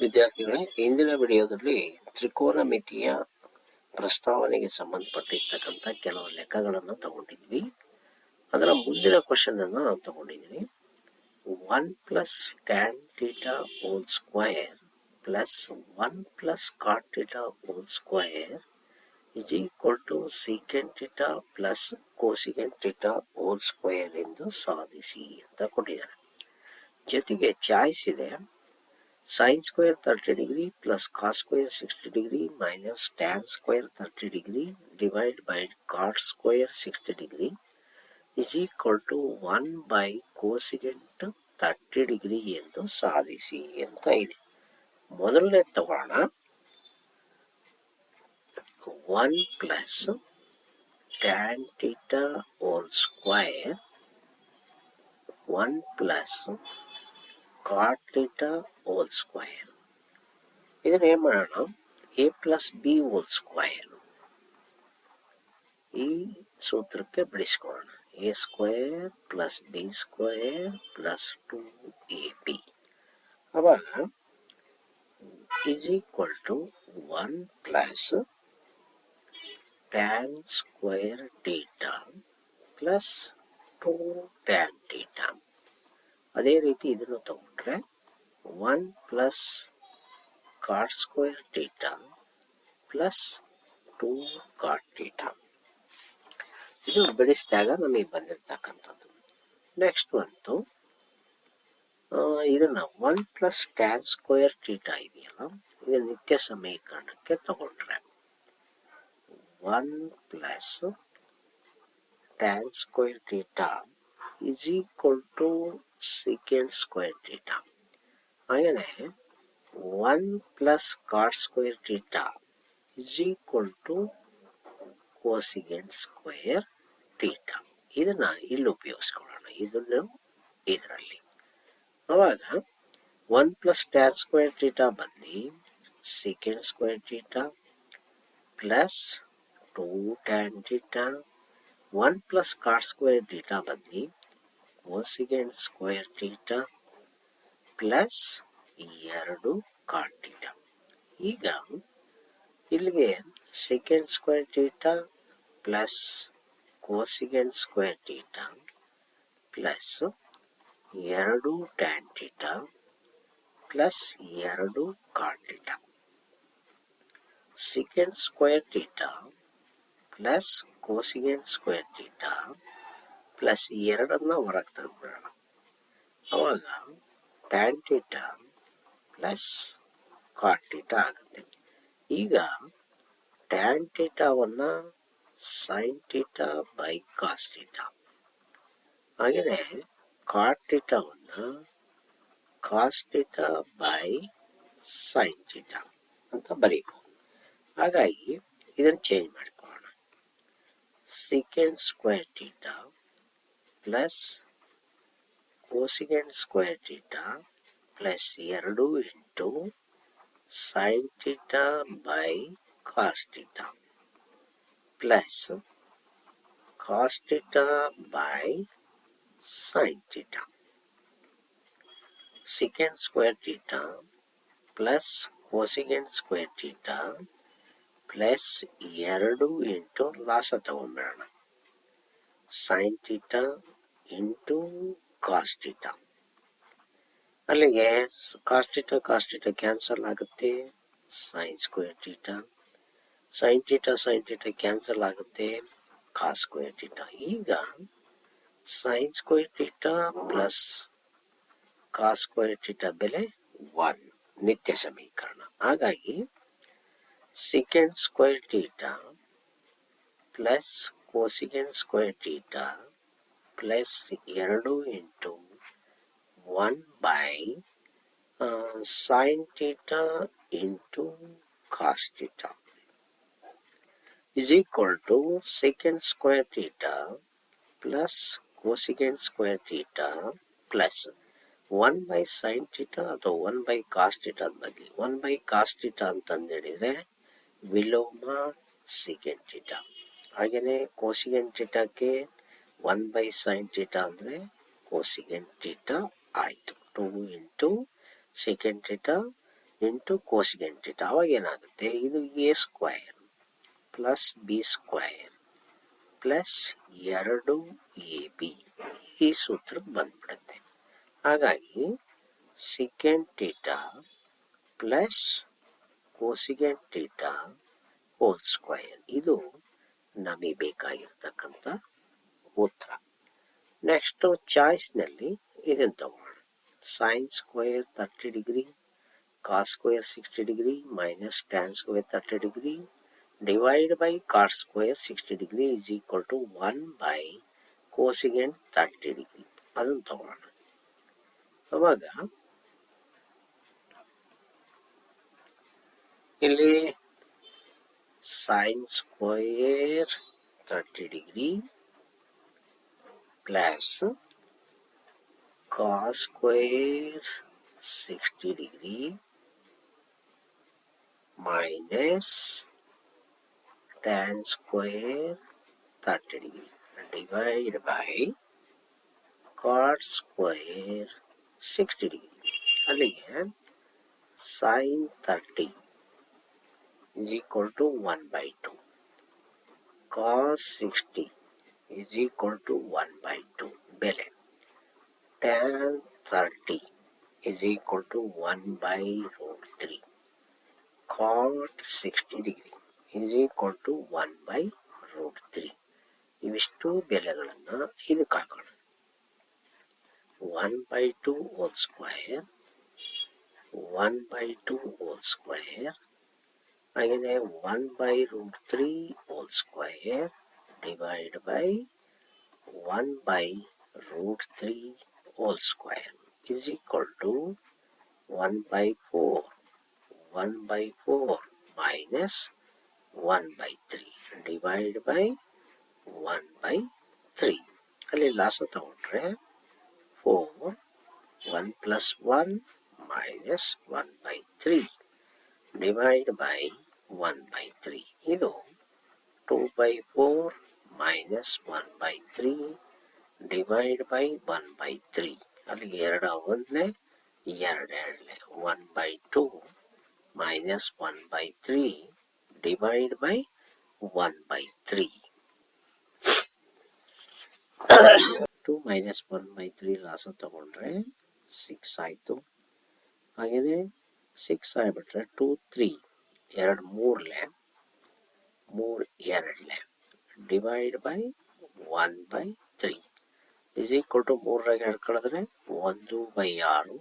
ವಿದ್ಯಾರ್ಥಿಗಳೇ ಇಂದಿನ ವಿಡಿಯೋದಲ್ಲಿ ತ್ರಿಕೋನ ಮಿತಿಯ ಪ್ರಸ್ತಾವನೆಗೆ ಸಂಬಂಧಪಟ್ಟಿರ್ತಕ್ಕಂಥ ಕೆಲವು ಲೆಕ್ಕಗಳನ್ನು ತಗೊಂಡಿದ್ವಿ. ಅದರ ಮುಂದಿನ ಕ್ವಶನ್ ಅನ್ನು ನಾವು ತಗೊಂಡಿದ್ವಿ one plus tan theta whole square plus one plus cot theta whole square is equal to secant theta plus cosecant theta whole square ಎಂದು ಸಾಧಿಸಿ ಅಂತ ಕೊಟ್ಟಿದ್ದಾರೆ. ಜೊತೆಗೆ ಚಾಯ್ಸ್ ಇದೆ. sin square 30 degree plus cos square 60 degree minus tan square 30 degree divided by cot square 60 degree is equal to 1 by cosecant 30 degree ಎಂದು ಸಾಧಿಸಿ ಅಂತ ಇದೆ ಮೊದಲನೇ ತಗೋಣ one plus tan theta whole square one plus cot theta whole square ಇದನ್ನ ಏನ್ ಮಾಡೋಣ a plus b whole square ಈ ಸೂತ್ರಕ್ಕೆ ಬಿಡಿಸ್ಕೊಳ್ಳೋಣ a square plus b square plus two a b ಅವಾಗ is equal to one plus tan square theta plus two tan theta ಅದೇ ರೀತಿ ಇದನ್ನು ತಗೊಂಡ್ರೆ one plus cot square theta plus two cot theta ಇದು ಬಿಡಿಸಿದಾಗ ನಮಗೆ ಬಂದಿರತಕ್ಕಂಥದ್ದು. ನೆಕ್ಸ್ಟ್ ಬಂತು. ಇದನ್ನು one plus tan square theta ಇದೆಯಲ್ಲ ಇದು ನಿತ್ಯ ಸಮೀಕರಣಕ್ಕೆ ತಗೊಂಡ್ರೆ one plus tan square theta is equal to secant square theta. ಹಾಗೆಯೇ one plus cot square theta is equal to cosecant square theta ಇದನ್ನ ಇಲ್ಲಿ ಉಪಯೋಗಿಸ್ಕೊಳ್ಳೋಣ ಇದನ್ನು ಇದರಲ್ಲಿ ಅವಾಗ one plus tan square theta ಬದಲಿ secant square theta plus two tan theta one plus cot square theta ಬದಲಿ cosecant square theta plus ಎರಡು cot theta ಈಗ ಇಲ್ಲಿಗೆ secant square theta plus cosecant square theta plus ಎರಡು tan theta plus ಎರಡು cot theta secant square theta plus cosecant square theta plus ಎರಡನ್ನ ಹೊರಗೆ ತೆಗೆದ್ಬಿಡೋಣ ಅವಾಗ tan theta plus cot theta ಆಗುತ್ತೆ. ಈಗ tan ಟೀಟಾವನ್ನು sine theta by cos theta ಹಾಗೆಯೇ cot ಟೀಟಾವನ್ನ cos theta by sine theta ಅಂತ ಬರೀಬಹುದು. ಹಾಗಾಗಿ ಇದನ್ನು ಚೇಂಜ್ ಮಾಡ್ಕೊಳ್ಳೋಣ. Secant square theta plus cosecant square theta plus ಎರಡು into sine theta by cos theta plus cos theta by sine theta secant square theta plus cosecant square theta plus ಎರಡು into ಲಾಸ ತಗೊಂಡ್ಬಿಡೋಣ sine theta into cos theta ಅಲ್ಲಿಗೆ cos ಕಾಸ್ಟಿಟ cos theta cancel ಆಗುತ್ತೆ. Sine square theta sine theta sine theta cancel ಆಗುತ್ತೆ. Cos square theta ಈಗ sine square theta plus cos square theta ಬೆಲೆ one ನಿತ್ಯ ಸಮೀಕರಣ. ಹಾಗಾಗಿ secant square theta plus cosecant square theta plus ಎರಡು into one uh, sine theta into cos theta is equal to secant square theta plus cosecant square theta plus 1 by sin theta ಅಥವಾ 1 by cos theta ಬದಲಿ 1 by cos theta ಅಂತಂದು ಹೇಳಿದ್ರೆ ವಿಲೋಮ secant theta ಹಾಗೆಯೇ cosecant thetaಕ್ಕೆ 1 by sin theta ಅಂದರೆ cosecant theta ಆಯಿತು. Two into secant theta into cosecant theta. ಅವಾಗ ಏನಾಗುತ್ತೆ? ಇದು A square plus B square plus ಎರಡು ಎ ಬಿ. ಈ ಸೂತ್ರಕ್ಕೆ ಬಂದ್ಬಿಡುತ್ತೆ. ಹಾಗಾಗಿ secant theta plus cosecant theta whole square ಇದು ನಮಗೆ ಬೇಕಾಗಿರ್ತಕ್ಕಂಥ ಉತ್ತರ. ನೆಕ್ಸ್ಟು ಚಾಯ್ಸ್ನಲ್ಲಿ ಇದನ್ನು ತಗೋಣ sine square thirty degree cos square sixty degree minus tan square thirty degree divide by cot square sixty degree is equal to one by cosecant thirty degree ಅದನ್ನು ತಗೊಳ್ಳೋಣ ಅವಾಗ ಇಲ್ಲಿ sine square thirty degree plus cos square 60 degree minus tan square 30 degree divided by cot square 60 degree again sine 30 is equal to 1 by 2 cos 60 is equal to 1 by 2 balance tan 30 is equal to 1 by root 3 cot 60 degree is equal to 1 by root 3 ಇವಿಷ್ಟು ಬೆಲೆಗಳನ್ನು ಇದಕ್ಕೆ ಹಾಕೋಣ one by two whole square one by two whole square ಹಾಗೆಯೇ one by root three whole square divide by one by root three whole square is equal to 1 by 4 1 by 4 minus 1 by 3 divide by 1 by 3 ಅಲ್ಲಿ ಲಾಸ ತಗೊಂಡ್ರೆ 4 1 plus 1 minus 1 by 3 divide by 1 by 3 ಇದು 2 by 4 minus 1 by 3 divide by one by three ಅಲ್ಲಿಗೆ ಎರಡು ಒಂದಲೇ ಎರಡು, ಎರಡಲೆ one by two minus one by three divide by one by three two minus one by three ಲಾಸ ತಗೊಂಡ್ರೆ six ಆಯಿತು. ಹಾಗೆಯೇ six ಆಗಿಬಿಟ್ರೆ two three ಎರಡು, ಮೂರಲೆ. ಮೂರು, ಎರಡಲೆ. Divide by one by three is equal to ಮೂರರಾಗ ಕಳೆದ್ರೆ ಒಂದು ಬೈ ಆರು,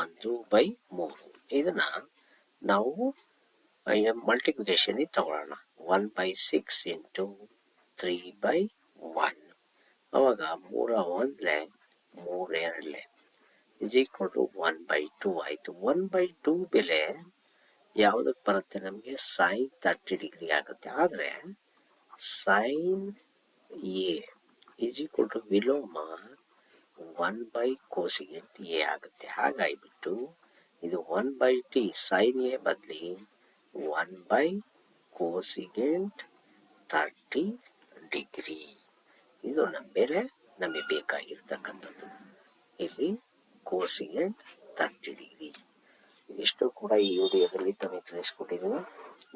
ಒಂದು ಬೈ ಮೂರು. ಇದನ್ನ ನಾವು ಮಲ್ಟಿಪ್ಲಿಕೇಶನ್ ತಗೊಳ್ಳೋಣ. One by six into three by one ಅವಾಗ ಮೂರ ಒಂದ್ಲೆ ಮೂರು ಎರಡ್ಲೆ. Is equal to one by two ಆಯಿತು. ಒನ್ ಬೈ ಟೂ ಬೆಲೆ ಯಾವುದಕ್ಕೆ ಬರುತ್ತೆ ನಮಗೆ? ಸೈನ್ ತರ್ಟಿ ಡಿಗ್ರಿ ಆಗುತ್ತೆ. ಆದರೆ sine A is equal to ವಿಲೋಮ ಒನ್ ಬೈ ಕೋಸಿಗೆಂಟ್ ಎ ಆಗುತ್ತೆ. ಹಾಗಾಗಿಬಿಟ್ಟು ಇದು one by T sine A ಬದಲಿ one by cosecant thirty degree ಇದು ನಮ್ಮ ಬೇರೆ, ನಮಗೆ ಬೇಕಾಗಿರ್ತಕ್ಕಂಥದ್ದು. ಇಲ್ಲಿ ಕೋಸಿಗೆಂಟ್ ತರ್ಟಿ ಡಿಗ್ರಿ ಇಷ್ಟು ಕೂಡ ಈ ವಿಡಿಯೋದಲ್ಲಿ ತಮಗೆ ತಿಳಿಸ್ಕೊಟ್ಟಿದ್ದೀನಿ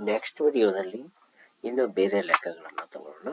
ನೆಕ್ಸ್ಟ್ ವಿಡಿಯೋದಲ್ಲಿ ಇನ್ನೂ ಬೇರೆ ಲೆಕ್ಕಗಳನ್ನು ತಗೊಳ್ಳೋಣ